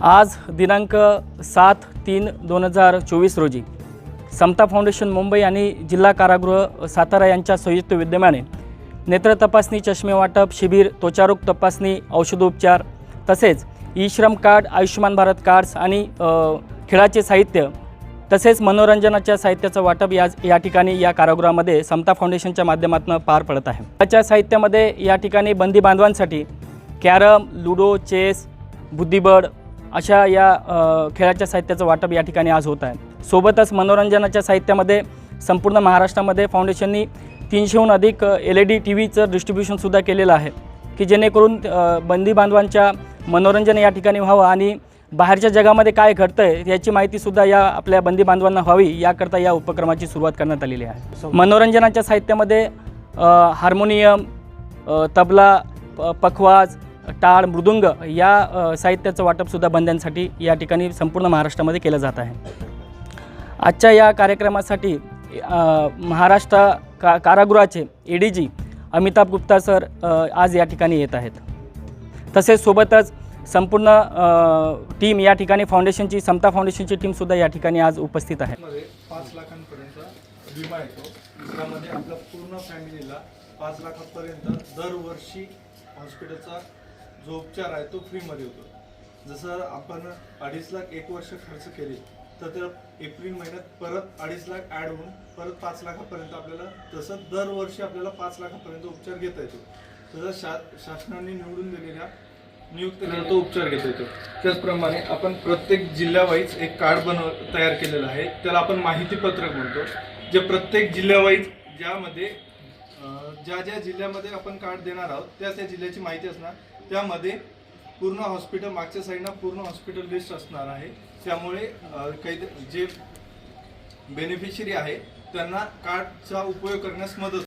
आज दिनांक सात तीन दोन हजार चोवीस रोजी समता फाउंडेशन मुंबई आणि जिल्हा कारागृह सातारा यांच्या संयुक्त विद्यमाने नेत्र तपासणी चष्मे वाटप शिबिर त्वचारोग तपासणी औषधोपचार तसेच ई श्रम कार्ड आयुष्यमान भारत कार्ड्स आणि खेळाचे साहित्य तसेच मनोरंजनाच्या साहित्याचं वाटप या या ठिकाणी या कारागृहामध्ये समता फाउंडेशनच्या माध्यमातून पार पडत आहे. त्याच्या साहित्यामध्ये या ठिकाणी बंदी बांधवांसाठी कॅरम लुडो चेस बुद्धिबळ अशा या खेळाच्या साहित्याचं वाटप या ठिकाणी आज होत आहे. सोबतच मनोरंजनाच्या साहित्यामध्ये संपूर्ण महाराष्ट्रामध्ये फाउंडेशननी तीनशेहून अधिक एल ई डी टी व्हीचं डिस्ट्रीब्युशनसुद्धा केलेलं आहे की जेणेकरून बंदी बांधवांच्या मनोरंजन या ठिकाणी व्हावं आणि बाहेरच्या जगामध्ये काय घडतं आहे याची माहितीसुद्धा या आपल्या बंदी बांधवांना व्हावी याकरता या उपक्रमाची सुरुवात करण्यात आलेली आहे. मनोरंजनाच्या साहित्यामध्ये हार्मोनियम तबला प- पखवाज टाळ मृदुंग या साहित्याचं वाटपसुद्धा बंद्यांसाठी या ठिकाणी संपूर्ण महाराष्ट्रामध्ये केलं जात आहे. आजच्या या कार्यक्रमासाठी महाराष्ट्र का कारागृहाचे A D G Amitabh Gupta sir आज या ठिकाणी येत आहेत. तसेच सोबतच संपूर्ण टीम या ठिकाणी फाउंडेशनची समता फाउंडेशनची टीमसुद्धा या ठिकाणी आज उपस्थित आहे. पाच लाखांपर्यंत विमा येतो. त्यामध्ये आपल्या पूर्ण फॅमिलीला पाच लाखापर्यंत दरवर्षी हॉस्पिटलचा जो उपचार आहे तो फ्रीमध्ये होतो. जसं आपण अडीच लाख एक वर्ष खर्च केले तर त्या एप्रिल महिन्यात परत अडीच लाख ॲड होऊन परत पाच लाखापर्यंत आपल्याला तसं दरवर्षी आपल्याला पाच लाखापर्यंत उपचार घेता येतो. तसं शा शासनाने निवडून दिलेल्या नियुक्त केलेला तो उपचार घेता येतो. त्याचप्रमाणे आपण प्रत्येक जिल्ह्यावाईज एक कार्ड बनव तयार केलेलं आहे. त्याला आपण माहिती पत्रक म्हणतो. जे प्रत्येक जिल्ह्यावाईज ज्यामध्ये ज्या ज्या जिल्ह्यामध्ये आपण कार्ड देणार आहोत त्या त्या जिल्ह्याची माहिती असणार. त्यामध्ये पूर्ण हॉस्पिटल मागच्या साईडला पूर्ण हॉस्पिटल लिस्ट असणार आहे. त्यामुळे काही जे बेनिफिशरी आहे त्यांना कार्डचा उपयोग करण्यास मदत